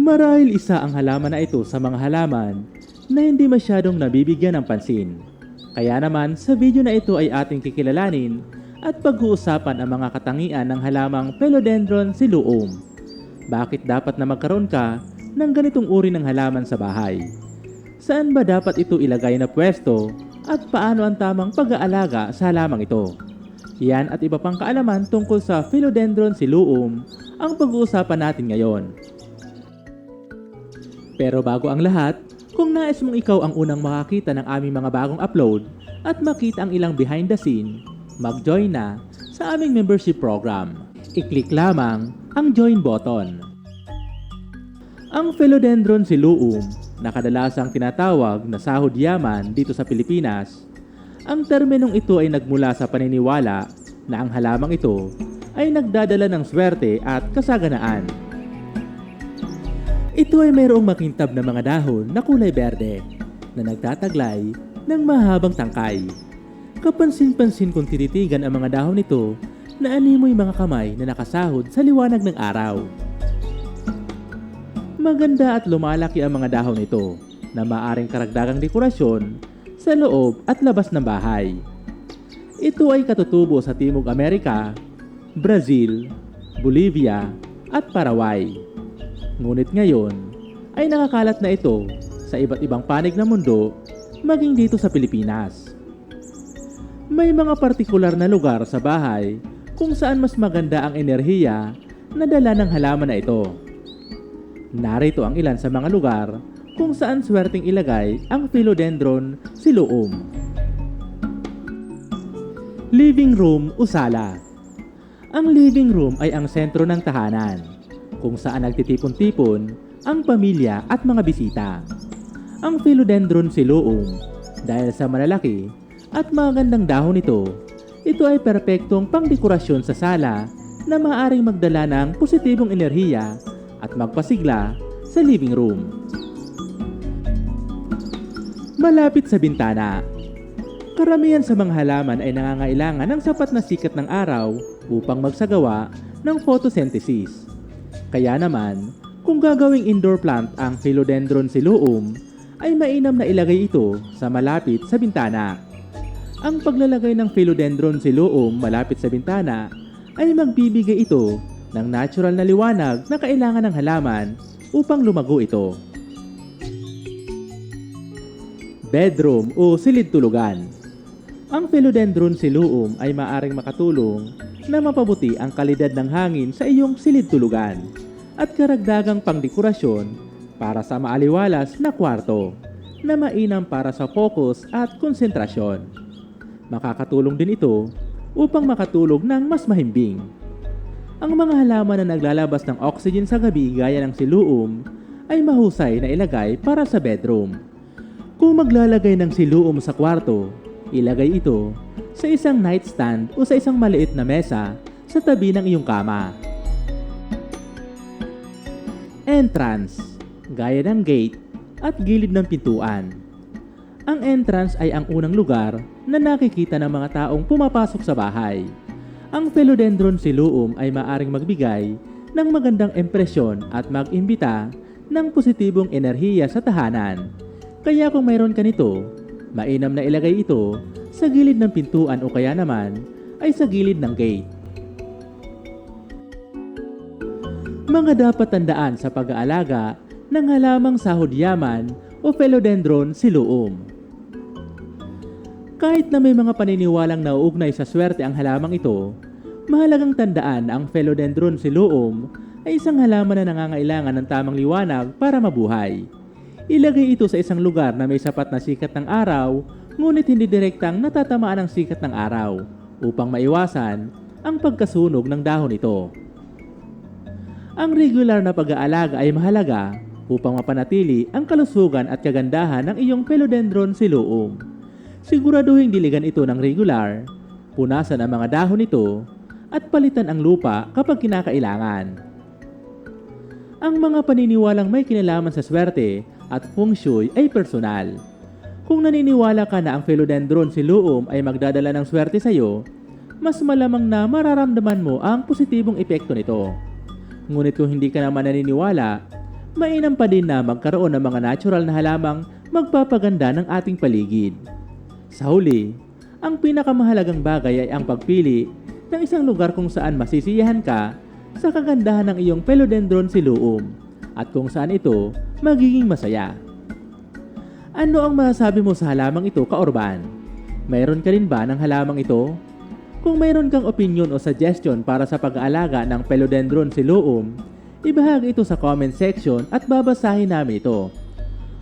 Marahil isa ang halaman na ito sa mga halaman na hindi masyadong nabibigyan ng pansin. Kaya naman sa video na ito ay ating kikilalanin at pag-uusapan ang mga katangian ng halamang Philodendron siluum. Bakit dapat na magkaroon ka ng ganitong uri ng halaman sa bahay? Saan ba dapat ito ilagay na pwesto at paano ang tamang pag-aalaga sa halamang ito? Yan at iba pang kaalaman tungkol sa Philodendron siluum ang pag-uusapan natin ngayon. Pero bago ang lahat, kung nais mong ikaw ang unang makakita ng aming mga bagong upload at makita ang ilang behind the scene, mag-join na sa aming membership program. I-click lamang ang join button. Ang Philodendron siluum na kadalasang tinatawag na sahod yaman dito sa Pilipinas, ang terminong ito ay nagmula sa paniniwala na ang halamang ito ay nagdadala ng swerte at kasaganaan. Ito ay mayroong makintab na mga dahon na kulay berde na nagtataglay ng mahabang tangkay. Kapansin-pansin kung tinitigan ang mga dahon nito na animoy mga kamay na nakasahod sa liwanag ng araw. Maganda at lumalaki ang mga dahon nito na maaring karagdagang dekorasyon sa loob at labas ng bahay. Ito ay katutubo sa Timog Amerika, Brazil, Bolivia at Paraguay. Ngunit ngayon ay nakakalat na ito sa iba't ibang panig ng mundo maging dito sa Pilipinas. May mga partikular na lugar sa bahay kung saan mas maganda ang enerhiya na dala ng halaman na ito. Narito ang ilan sa mga lugar kung saan swerteng ilagay ang philodendron siluum. Living room o sala. Ang living room ay ang sentro ng tahanan kung saan nagtitipon-tipon ang pamilya at mga bisita. Ang philodendron siluum dahil sa malalaki at magandang dahon nito, ito ay perpektong pangdekorasyon sa sala na maaring magdala ng positibong enerhiya at magpasigla sa living room. Malapit sa bintana. Karamihan sa mga halaman ay nangangailangan ng sapat na sikat ng araw upang magsagawa ng photosynthesis. Kaya naman, kung gagawing indoor plant ang Philodendron siluum, ay mainam na ilagay ito sa malapit sa bintana. Ang paglalagay ng Philodendron siluum malapit sa bintana ay magbibigay ito ng natural na liwanag na kailangan ng halaman upang lumago ito. Bedroom o silid tulugan. Ang Philodendron siluum ay maaring makatulong na mapabuti ang kalidad ng hangin sa iyong silid tulugan at karagdagang pangdekorasyon para sa maaliwalas na kwarto na mainam para sa focus at konsentrasyon. Makakatulong din ito upang makatulog ng mas mahimbing. Ang mga halaman na naglalabas ng oxygen sa gabi gaya ng siluum ay mahusay na ilagay para sa bedroom. Kung maglalagay ng siluum sa kwarto, ilagay ito sa isang nightstand o sa isang maliit na mesa sa tabi ng iyong kama. Entrance, gaya ng gate at gilid ng pintuan. Ang entrance ay ang unang lugar na nakikita ng mga taong pumapasok sa bahay. Ang Philodendron siluum ay maaring magbigay ng magandang impresyon at mag-imbita ng positibong enerhiya sa tahanan. Kaya kung mayroon ka nito, mainam na ilagay ito sa gilid ng pintuan o kaya naman ay sa gilid ng gate. Mga dapat tandaan sa pag-aalaga ng halamang sahod yaman o Philodendron siluum. Kahit na may mga paniniwalang nauugnay sa swerte ang halamang ito, mahalagang tandaan na ang Philodendron siluum ay isang halaman na nangangailangan ng tamang liwanag para mabuhay. Ilagay ito sa isang lugar na may sapat na sikat ng araw, ngunit hindi direktang natatamaan ng sikat ng araw upang maiwasan ang pagkasunog ng dahon ito. Ang regular na pag-aalaga ay mahalaga upang mapanatili ang kalusugan at kagandahan ng iyong Philodendron siluum. Siguraduhin diligan ito ng regular, punasan ang mga dahon nito, at palitan ang lupa kapag kinakailangan. Ang mga paniniwalang may kinalaman sa swerte at feng shui ay personal. Kung naniniwala ka na ang Philodendron siluum ay magdadala ng swerte sa iyo, mas malamang na mararamdaman mo ang positibong epekto nito. Ngunit kung hindi ka naman naniniwala, mainam pa din na magkaroon ng mga natural na halamang magpapaganda ng ating paligid. Sa huli, ang pinakamahalagang bagay ay ang pagpili ng isang lugar kung saan masisiyahan ka sa kagandahan ng iyong philodendron siluum at kung saan ito magiging masaya. Ano ang masasabi mo sa halamang ito, Kaorban? Mayroon ka rin ba ng halamang ito? Kung mayroon kang opinion o suggestion para sa pag-aalaga ng philodendron siluum, ibahagi ito sa comment section at babasahin namin ito.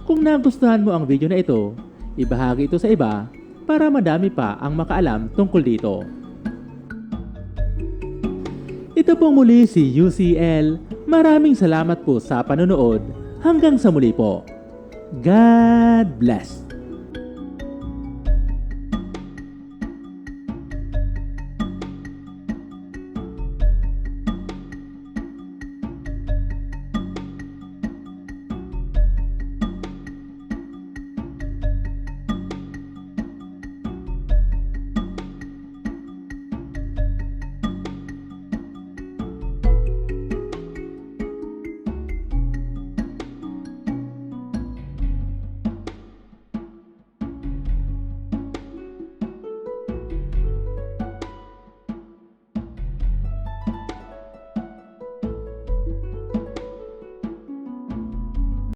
Kung nagustuhan mo ang video na ito, ibahagi ito sa iba para madami pa ang makaalam tungkol dito. Ito po muli si UCL. Maraming salamat po sa panonood. Hanggang sa muli po. God bless.